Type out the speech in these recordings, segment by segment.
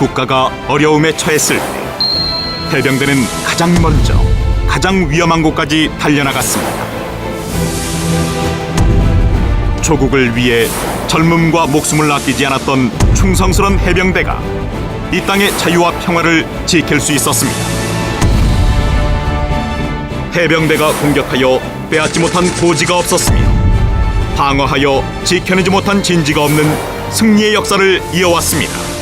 국가가 어려움에 처했을 때 해병대는 가장 먼저 가장 위험한 곳까지 달려나갔습니다. 조국을 위해 젊음과 목숨을 아끼지 않았던 충성스런 해병대가 이 땅의 자유와 평화를 지킬 수 있었습니다. 해병대가 공격하여 빼앗지 못한 고지가 없었으며 방어하여 지켜내지 못한 진지가 없는 승리의 역사를 이어왔습니다.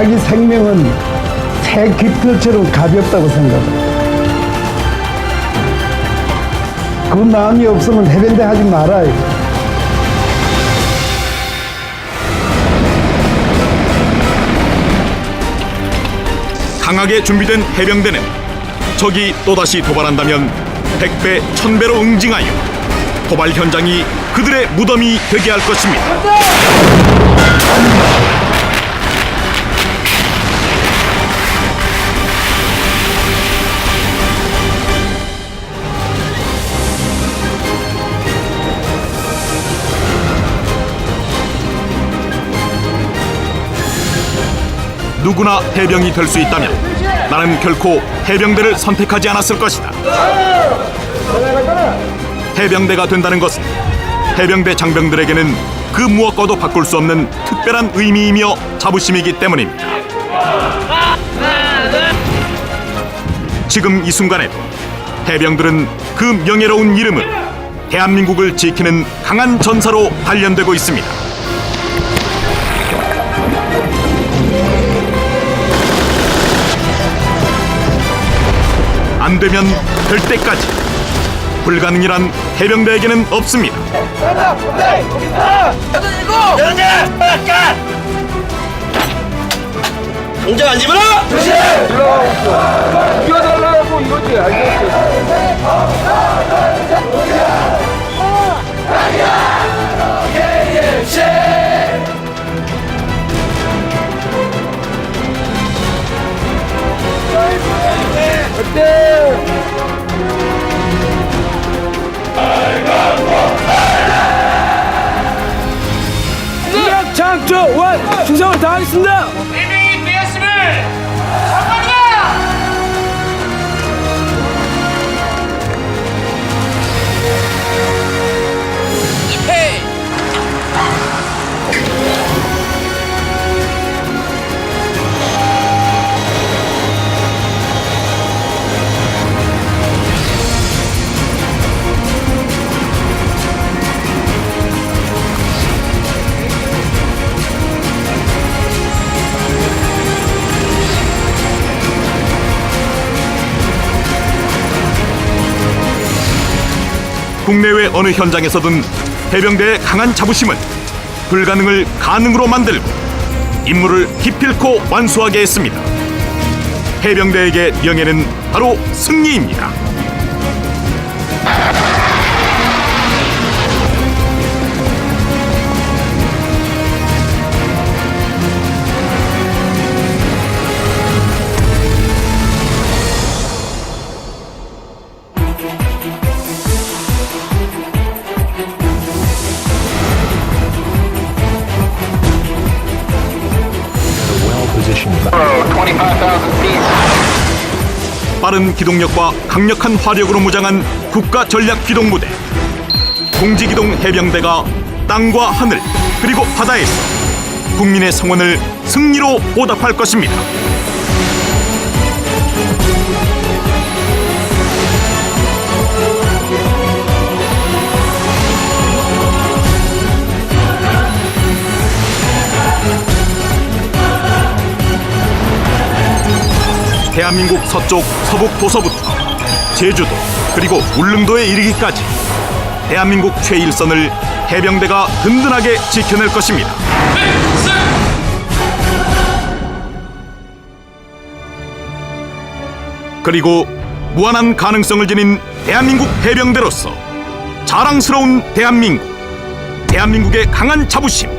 자기 생명은 새 깃털처럼 가볍다고 생각합니다. 그 마음이 없으면 해변대 하지 말아요. 강하게 준비된 해병대는 적이 또다시 도발한다면 백배 천배로 응징하여 도발 현장이 그들의 무덤이 되게 할 것입니다. 누구나 해병이 될 수 있다면 나는 결코 해병대를 선택하지 않았을 것이다. 해병대가 된다는 것은 해병대 장병들에게는 그 무엇과도 바꿀 수 없는 특별한 의미이며 자부심이기 때문입니다. 지금 이 순간에도 해병들은 그 명예로운 이름을 대한민국을 지키는 강한 전사로 단련되고 있습니다. 안 되면 될 때까지 불가능이란 해병대에게는 없습니다. 공장 안 집어라! 뛰어달라고 이거지 알겠지 장 하겠습니다. 일명이 되었음을 국내외 어느 현장에서든 해병대의 강한 자부심은 불가능을 가능으로 만들고 임무를 기필코 완수하게 했습니다. 해병대에게 명예는 바로 승리입니다. 빠른 기동력과 강력한 화력으로 무장한 국가 전략 기동부대 공지기동 해병대가 땅과 하늘 그리고 바다에서 국민의 성원을 승리로 보답할 것입니다. 대한민국 서쪽 서북 도서부터 제주도 그리고 울릉도에 이르기까지 대한민국 최일선을 해병대가 든든하게 지켜낼 것입니다. 그리고 무한한 가능성을 지닌 대한민국 해병대로서 자랑스러운 대한민국, 대한민국의 강한 자부심,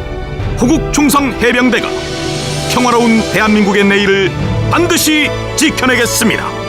호국 충성 해병대가 평화로운 대한민국의 내일을 반드시 지켜내겠습니다.